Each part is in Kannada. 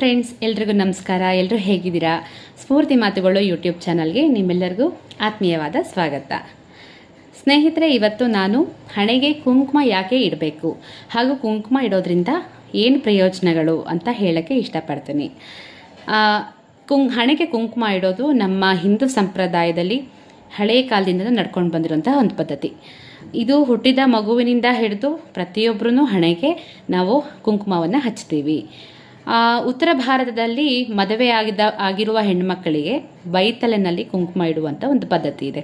ಫ್ರೆಂಡ್ಸ್ ಎಲ್ರಿಗೂ ನಮಸ್ಕಾರ. ಎಲ್ಲರೂ ಹೇಗಿದ್ದೀರಾ? ಸ್ಫೂರ್ತಿ ಮಾತುಗಳು ಯೂಟ್ಯೂಬ್ ಚಾನಲ್ಗೆ ನಿಮ್ಮೆಲ್ಲರಿಗೂ ಆತ್ಮೀಯವಾದ ಸ್ವಾಗತ. ಸ್ನೇಹಿತರೆ, ಇವತ್ತು ನಾನು ಹಣೆಗೆ ಕುಂಕುಮ ಯಾಕೆ ಇಡಬೇಕು? ಹಾಗೂ ಕುಂಕುಮ ಇಡೋದ್ರಿಂದ ಏನು ಪ್ರಯೋಜನಗಳು ಅಂತ ಹೇಳೋಕ್ಕೆ ಇಷ್ಟಪಡ್ತೀನಿ. ಕುಂ, ಹಣೆಗೆ ಕುಂಕುಮ ಇಡೋದು ನಮ್ಮ ಹಿಂದೂ ಸಂಪ್ರದಾಯದಲ್ಲಿ ಹಳೆಯ ಕಾಲದಿಂದ ನಡ್ಕೊಂಡು ಬಂದಿರುವಂತಹ ಒಂದು ಪದ್ಧತಿ. ಇದು ಹುಟ್ಟಿದ ಮಗುವಿನಿಂದ ಹಿಡಿದು ಪ್ರತಿಯೊಬ್ಬರೂ ಹಣೆಗೆ ನಾವು ಕುಂಕುಮವನ್ನು ಹಚ್ತೀವಿ. ಉತ್ತರ ಭಾರತದಲ್ಲಿ ಮದುವೆ ಆಗಿದ ಆಗಿರುವ ಹೆಣ್ಮಕ್ಕಳಿಗೆ ಬೈತಲೆನಲ್ಲಿ ಕುಂಕುಮ ಇಡುವಂಥ ಒಂದು ಪದ್ಧತಿ ಇದೆ.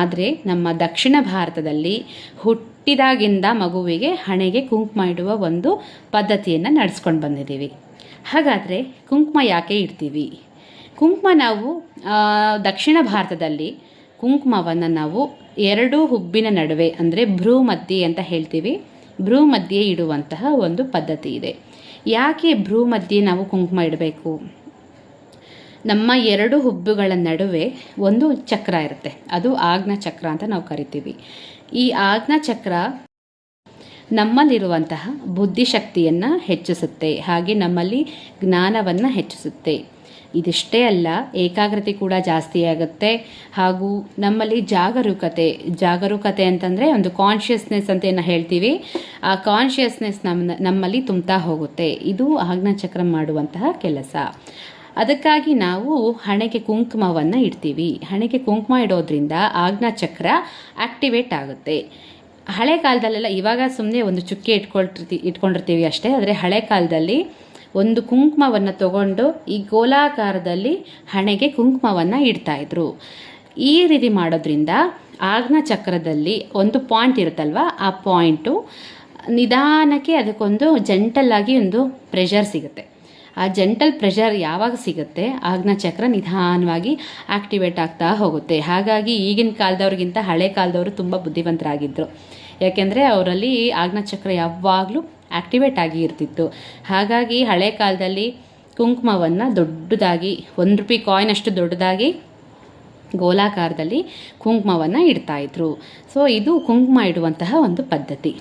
ಆದರೆ ನಮ್ಮ ದಕ್ಷಿಣ ಭಾರತದಲ್ಲಿ ಹುಟ್ಟಿದಾಗಿಂದ ಮಗುವಿಗೆ ಹಣೆಗೆ ಕುಂಕುಮ ಇಡುವ ಒಂದು ಪದ್ಧತಿಯನ್ನು ನಡೆಸ್ಕೊಂಡು ಬಂದಿದ್ದೀವಿ. ಹಾಗಾದರೆ ಕುಂಕುಮ ಯಾಕೆ ಇಡ್ತೀವಿ? ಕುಂಕುಮ ನಾವು ದಕ್ಷಿಣ ಭಾರತದಲ್ಲಿ ಕುಂಕುಮವನ್ನು ನಾವು ಎರಡು ಹುಬ್ಬಿನ ನಡುವೆ, ಅಂದರೆ ಭ್ರೂ ಮಧ್ಯೆ ಅಂತ ಹೇಳ್ತೀವಿ. ಭ್ರೂ ಮಧ್ಯೆ ಇಡುವಂತಹ ಒಂದು ಪದ್ಧತಿ ಇದೆ. ಯಾಕೆ ಭ್ರೂ ಮಧ್ಯೆ ನಾವು ಕುಂಕುಮ ಇಡಬೇಕು? ನಮ್ಮ ಎರಡು ಹುಬ್ಬುಗಳ ನಡುವೆ ಒಂದು ಚಕ್ರ ಇರುತ್ತೆ. ಅದು ಆಗ್ನ ಚಕ್ರ ಅಂತ ನಾವು ಕರಿತೀವಿ. ಈ ಆಗ್ನ ಚಕ್ರ ನಮ್ಮಲ್ಲಿರುವಂತಹ ಬುದ್ಧಿಶಕ್ತಿಯನ್ನು ಹೆಚ್ಚಿಸುತ್ತೆ. ಹಾಗೆ ನಮ್ಮಲ್ಲಿ ಜ್ಞಾನವನ್ನು ಹೆಚ್ಚಿಸುತ್ತೆ. ಇದಿಷ್ಟೇ ಅಲ್ಲ, ಏಕಾಗ್ರತೆ ಕೂಡ ಜಾಸ್ತಿ ಆಗುತ್ತೆ. ಹಾಗೂ ನಮ್ಮಲ್ಲಿ ಜಾಗರೂಕತೆ ಜಾಗರೂಕತೆ ಅಂತಂದರೆ ಒಂದು ಕಾನ್ಷಿಯಸ್ನೆಸ್ ಅಂತ ಏನು ಹೇಳ್ತೀವಿ. ಆ ಕಾನ್ಷಿಯಸ್ನೆಸ್ ನಮ್ಮ ನಮ್ಮಲ್ಲಿ ತುಂಬ್ತಾ ಹೋಗುತ್ತೆ. ಇದು ಚಕ್ರ ಮಾಡುವಂತಹ ಕೆಲಸ. ಅದಕ್ಕಾಗಿ ನಾವು ಹಣೆಗೆ ಕುಂಕುಮವನ್ನು ಇಡ್ತೀವಿ. ಹಣೆಗೆ ಕುಂಕುಮ ಇಡೋದ್ರಿಂದ ಚಕ್ರ ಆಕ್ಟಿವೇಟ್ ಆಗುತ್ತೆ. ಹಳೆ ಕಾಲದಲ್ಲೆಲ್ಲ ಇವಾಗ ಸುಮ್ಮನೆ ಒಂದು ಚುಕ್ಕೆ ಇಟ್ಕೊಳ್ತಿರ್ತಿ, ಇಟ್ಕೊಂಡಿರ್ತೀವಿ ಅಷ್ಟೇ. ಆದರೆ ಹಳೆ ಕಾಲದಲ್ಲಿ ಒಂದು ಕುಂಕುಮವನ್ನು ತಗೊಂಡು ಈ ಗೋಲಾಕಾರದಲ್ಲಿ ಹಣೆಗೆ ಕುಂಕುಮವನ್ನು ಇಡ್ತಾಯಿದ್ರು ಈ ರೀತಿ ಮಾಡೋದ್ರಿಂದ ಆಗ್ನ ಚಕ್ರದಲ್ಲಿ ಒಂದು ಪಾಯಿಂಟ್ ಇರುತ್ತಲ್ವ? ಆ ಪಾಯಿಂಟು ನಿಧಾನಕ್ಕೆ ಅದಕ್ಕೊಂದು ಜಂಟಲ್ಲಾಗಿ ಒಂದು ಪ್ರೆಷರ್ ಸಿಗುತ್ತೆ. ಆ ಜಂಟಲ್ ಪ್ರೆಷರ್ ಯಾವಾಗ ಸಿಗುತ್ತೆ? ಆಗ್ನ ಚಕ್ರ ನಿಧಾನವಾಗಿ ಆಕ್ಟಿವೇಟ್ ಆಗ್ತಾ ಹೋಗುತ್ತೆ. ಹಾಗಾಗಿ ಈಗಿನ ಕಾಲದವ್ರಿಗಿಂತ ಹಳೆ ಕಾಲದವರು ತುಂಬ ಬುದ್ಧಿವಂತರಾಗಿದ್ದರು ಯಾಕೆಂದರೆ ಅವರಲ್ಲಿ ಆಗ್ನ ಚಕ್ರ ಯಾವಾಗಲೂ ಆಕ್ಟಿವೇಟ್ ಆಗಿ ಇರ್ತಿತ್ತು. ಹಾಗಾಗಿ ಹಳೆ ಕಾಲದಲ್ಲಿ ಕುಂಕುಮವನ್ನು ದೊಡ್ಡದಾಗಿ, ಒಂದು ರೂಪಾಯಿ ಕಾಯಿನ್ ಅಷ್ಟು ದೊಡ್ಡದಾಗಿ ಗೋಲಾಕಾರದಲ್ಲಿ ಕುಂಕುಮವನ್ನು ಇಡ್ತಾಯಿದ್ರು ಸೊ ಇದು ಕುಂಕುಮ ಇಡುವಂತಹ ಒಂದು ಪದ್ಧತಿ.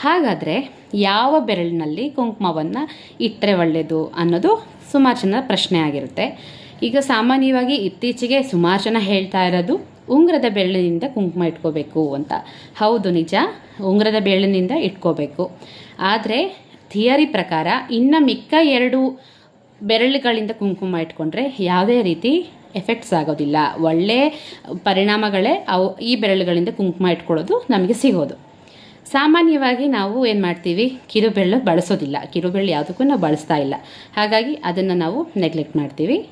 ಹಾಗಾದರೆ ಯಾವ ಬೆರಳಿನಲ್ಲಿ ಕುಂಕುಮವನ್ನು ಇಟ್ಟರೆ ಒಳ್ಳೆಯದು ಅನ್ನೋದು ಸುಮಾರು ಜನ ಪ್ರಶ್ನೆ ಆಗಿರುತ್ತೆ. ಈಗ ಸಾಮಾನ್ಯವಾಗಿ ಇತ್ತೀಚೆಗೆ ಸುಮಾರು ಜನ ಹೇಳ್ತಾ ಇರೋದು ಉಂಗುರದ ಬೆಳ್ಳಿನಿಂದ ಕುಂಕುಮ ಇಟ್ಕೋಬೇಕು ಅಂತ. ಹೌದು ನಿಜ, ಉಂಗುರದ ಬೆರಳಿನಿಂದ ಇಟ್ಕೋಬೇಕು. ಆದರೆ, ಥಿಯರಿ ಪ್ರಕಾರ ಇನ್ನು ಮಿಕ್ಕ ಎರಡು ಬೆರಳುಗಳಿಂದ ಕುಂಕುಮ ಇಟ್ಕೊಂಡ್ರೆ ಯಾವುದೇ ರೀತಿ ಎಫೆಕ್ಟ್ಸ್ ಆಗೋದಿಲ್ಲ. ಒಳ್ಳೆ ಪರಿಣಾಮಗಳೇ ಅವು ಈ ಬೆರಳುಗಳಿಂದ ಕುಂಕುಮ ಇಟ್ಕೊಳ್ಳೋದು ನಮಗೆ ಸಿಗೋದು. ಸಾಮಾನ್ಯವಾಗಿ ನಾವು ಏನು ಮಾಡ್ತೀವಿ? ಕಿರುಬೆರಳು ಬಳಸೋದಿಲ್ಲ. ಕಿರುಬೆರಳು ಯಾವುದಕ್ಕೂ ನಾವು ಬಳಸ್ತಾ ಇಲ್ಲ. ಹಾಗಾಗಿ ಅದನ್ನು ನಾವು ನೆಗ್ಲೆಕ್ಟ್ ಮಾಡ್ತೀವಿ.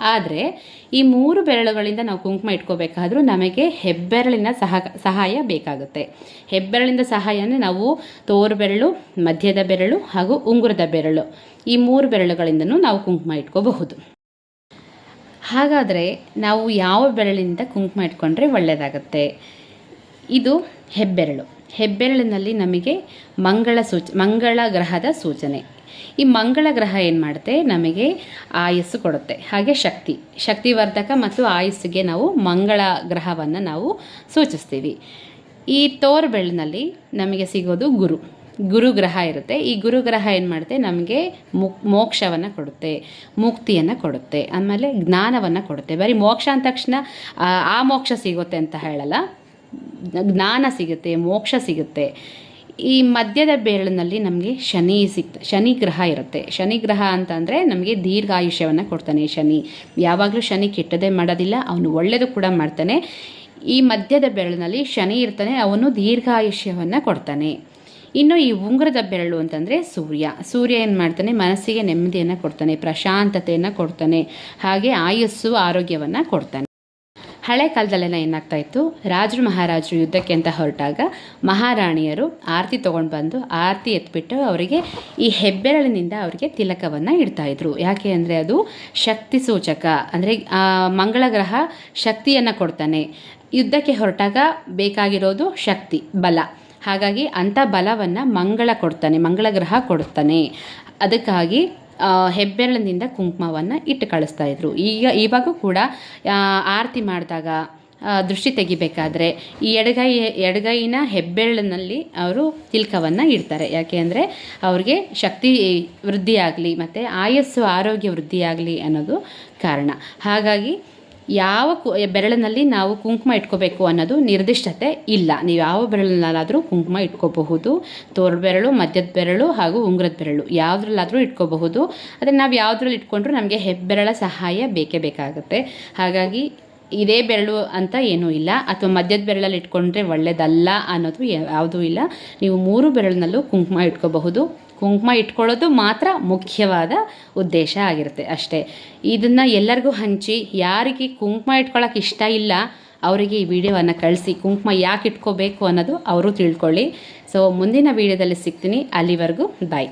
ಆದರೆ ಈ ಮೂರು ಬೆರಳುಗಳಿಂದ ನಾವು ಕುಂಕುಮ ಇಟ್ಕೋಬೇಕಾದ್ರೂ ನಮಗೆ ಹೆಬ್ಬೆರಳಿನ ಸಹ, ಸಹಾಯ ಬೇಕಾಗುತ್ತೆ. ಹೆಬ್ಬೆರಳಿಂದ ಸಹಾಯನೇ ನಾವು ತೋರು ಬೆರಳು, ಮಧ್ಯದ ಬೆರಳು ಹಾಗೂ ಉಂಗುರದ ಬೆರಳು ಈ ಮೂರು ಬೆರಳುಗಳಿಂದನೂ ನಾವು ಕುಂಕುಮ ಇಟ್ಕೋಬಹುದು. ಹಾಗಾದರೆ ನಾವು ಯಾವ ಬೆರಳಿನಿಂದ ಕುಂಕುಮ ಇಟ್ಕೊಂಡ್ರೆ ಒಳ್ಳೆಯದಾಗುತ್ತೆ ಇದು ಹೆಬ್ಬೆರಳು. ಹೆಬ್ಬೆರಳಿನಲ್ಲಿ ನಮಗೆ ಮಂಗಳ ಸೂಚ, ಮಂಗಳ ಗ್ರಹದ ಸೂಚನೆ. ಈ ಮಂಗಳ ಗ್ರಹ ಏನು ಮಾಡುತ್ತೆ? ನಮಗೆ ಆಯಸ್ಸು ಕೊಡುತ್ತೆ. ಹಾಗೆ ಶಕ್ತಿ. ಶಕ್ತಿವರ್ಧಕ ಮತ್ತು ಆಯಸ್ಸಿಗೆ ನಾವು ಮಂಗಳ ಗ್ರಹವನ್ನು ನಾವು ಸೂಚಿಸ್ತೀವಿ. ಈ ತೋರ್ ಬೆಳ್ಳಿನಲ್ಲಿ ನಮಗೆ ಸಿಗೋದು ಗುರು. ಗುರು ಗ್ರಹ ಇರುತ್ತೆ. ಈ ಗುರು ಗ್ರಹ ಏನು ಮಾಡುತ್ತೆ? ನಮಗೆ ಮುಕ್ ಮೋಕ್ಷವನ್ನು ಕೊಡುತ್ತೆ. ಮುಕ್ತಿಯನ್ನು ಕೊಡುತ್ತೆ. ಆಮೇಲೆ ಜ್ಞಾನವನ್ನು ಕೊಡುತ್ತೆ. ಬರೀ ಮೋಕ್ಷ ಅಂದ ತಕ್ಷಣ ಆ, ಆ ಮೋಕ್ಷ ಸಿಗುತ್ತೆ ಅಂತ ಹೇಳಲ್ಲ. ಜ್ಞಾನ ಸಿಗುತ್ತೆ ಮೋಕ್ಷ ಸಿಗುತ್ತೆ. ಈ ಮಧ್ಯದ ಬೆರಳಿನಲ್ಲಿ ನಮಗೆ ಶನಿ ಸಿಗ್ತ ಶನಿ ಗ್ರಹ ಇರುತ್ತೆ. ಶನಿ ಗ್ರಹ ಅಂತಂದರೆ ನಮಗೆ ದೀರ್ಘಾಯುಷ್ಯವನ್ನು ಕೊಡ್ತಾನೆ ಶನಿ. ಯಾವಾಗಲೂ ಶನಿ ಕೆಟ್ಟದೇ ಮಾಡೋದಿಲ್ಲ, ಅವನು ಒಳ್ಳೆಯದು ಕೂಡ ಮಾಡ್ತಾನೆ. ಈ ಮಧ್ಯದ ಬೆರಳಿನಲ್ಲಿ ಶನಿ ಇರ್ತಾನೆ, ಅವನು ದೀರ್ಘಾಯುಷ್ಯವನ್ನು ಕೊಡ್ತಾನೆ. ಇನ್ನು ಈ ಉಂಗುರದ ಬೆರಳು ಅಂತಂದರೆ ಸೂರ್ಯ. ಸೂರ್ಯ ಏನು ಮಾಡ್ತಾನೆ? ಮನಸ್ಸಿಗೆ ನೆಮ್ಮದಿಯನ್ನು ಕೊಡ್ತಾನೆ, ಪ್ರಶಾಂತತೆಯನ್ನು ಕೊಡ್ತಾನೆ. ಹಾಗೆ ಆಯಸ್ಸು ಆರೋಗ್ಯವನ್ನು ಕೊಡ್ತಾನೆ. ಹಳೆ ಕಾಲದಲ್ಲೆಲ್ಲ ಏನಾಗ್ತಾ ಇತ್ತು? ರಾಜರು ಮಹಾರಾಜರು ಯುದ್ಧಕ್ಕೆ ಅಂತ ಹೊರಟಾಗ ಮಹಾರಾಣಿಯರು ಆರತಿ ತೊಗೊಂಡು ಬಂದು ಆರತಿ ಎತ್ಬಿಟ್ಟು ಅವರಿಗೆ ಈ ಹೆಬ್ಬೆರಳಿನಿಂದ ಅವರಿಗೆ ತಿಲಕವನ್ನು ಇಡ್ತಾಯಿದ್ರು ಯಾಕೆ ಅಂದರೆ ಅದು ಶಕ್ತಿ ಸೂಚಕ, ಅಂದರೆ ಮಂಗಳ ಗ್ರಹ ಶಕ್ತಿಯನ್ನು ಕೊಡ್ತಾನೆ. ಯುದ್ಧಕ್ಕೆ ಹೊರಟಾಗ ಬೇಕಾಗಿರೋದು ಶಕ್ತಿ, ಬಲ. ಹಾಗಾಗಿ ಅಂಥ ಬಲವನ್ನು ಮಂಗಳ ಕೊಡ್ತಾನೆ ಮಂಗಳ ಗ್ರಹ ಕೊಡ್ತಾನೆ. ಅದಕ್ಕಾಗಿ ಹೆಬ್ಬೆರಳಿನಿಂದ ಕುಂಕುಮವನ್ನು ಇಟ್ಟು ಕಳಿಸ್ತಾ ಇದ್ರು. ಈಗ ಇವಾಗೂ ಕೂಡ ಆರತಿ ಮಾಡಿದಾಗ ದೃಷ್ಟಿ ತೆಗಿಬೇಕಾದ್ರೆ ಈ ಎಡಗೈ, ಎಡಗೈನ ಹೆಬ್ಬೆರಳಿನಲ್ಲಿ ಅವರು ತಿಲಕವನ್ನು ಇಡ್ತಾರೆ. ಯಾಕೆ ಅಂದರೆ ಅವ್ರಿಗೆ ಶಕ್ತಿ ವೃದ್ಧಿಯಾಗಲಿ ಮತ್ತು ಆಯಸ್ಸು, ಆರೋಗ್ಯ ವೃದ್ಧಿಯಾಗಲಿ ಅನ್ನೋದು ಕಾರಣ. ಹಾಗಾಗಿ ಯಾವ ಕು ಬೆರಳಿನಲ್ಲಿ ನಾವು ಕುಂಕುಮ ಇಟ್ಕೋಬೇಕು ಅನ್ನೋದು ನಿರ್ದಿಷ್ಟತೆ ಇಲ್ಲ. ನೀವು ಯಾವ ಬೆರಳಿನಲ್ಲಾದರೂ ಕುಂಕುಮ ಇಟ್ಕೋಬಹುದು. ತೋರು ಬೆರಳು, ಮಧ್ಯದ ಬೆರಳು ಹಾಗೂ ಉಂಗ್ರದ ಬೆರಳು ಯಾವುದ್ರಲ್ಲಾದರೂ ಇಟ್ಕೋಬಹುದು. ಅದೇ ನಾವು ಯಾವುದ್ರಲ್ಲಿ ಇಟ್ಕೊಂಡ್ರೂ ನಮಗೆ ಹೆಬ್ಬೆರಳ ಸಹಾಯ ಬೇಕೇ ಬೇಕಾಗುತ್ತೆ. ಹಾಗಾಗಿ ಇದೇ ಬೆರಳು ಅಂತ ಏನೂ ಇಲ್ಲ. ಅಥವಾ ಮಧ್ಯದ ಬೆರಳಲ್ಲಿ ಇಟ್ಕೊಂಡ್ರೆ ಒಳ್ಳೆಯದಲ್ಲ ಅನ್ನೋದು ಯಾವುದೂ ಇಲ್ಲ. ನೀವು ಮೂರು ಬೆರಳಿನಲ್ಲೂ ಕುಂಕುಮ ಇಟ್ಕೋಬಹುದು. ಕುಂಕುಮ ಇಟ್ಕೊಳ್ಳೋದು ಮಾತ್ರ ಮುಖ್ಯವಾದ ಉದ್ದೇಶ ಆಗಿರುತ್ತೆ ಅಷ್ಟೇ. ಇದನ್ನು ಎಲ್ಲರಿಗೂ ಹಂಚಿ, ಯಾರಿಗೆ ಕುಂಕುಮ ಇಟ್ಕೊಳ್ಳೋಕೆ ಇಷ್ಟ ಇಲ್ಲ, ಅವರಿಗೆ ಈ ವಿಡಿಯೋವನ್ನು ಕಳಿಸಿ, ಕುಂಕುಮ ಯಾಕೆ ಇಟ್ಕೋಬೇಕು ಅನ್ನೋದು ಅವರು ತಿಳ್ಕೊಳ್ಳಿ. ಸೊ ಮುಂದಿನ ವಿಡಿಯೋದಲ್ಲಿ ಸಿಗ್ತೀನಿ. ಅಲ್ಲಿವರೆಗೂ ಬಾಯ್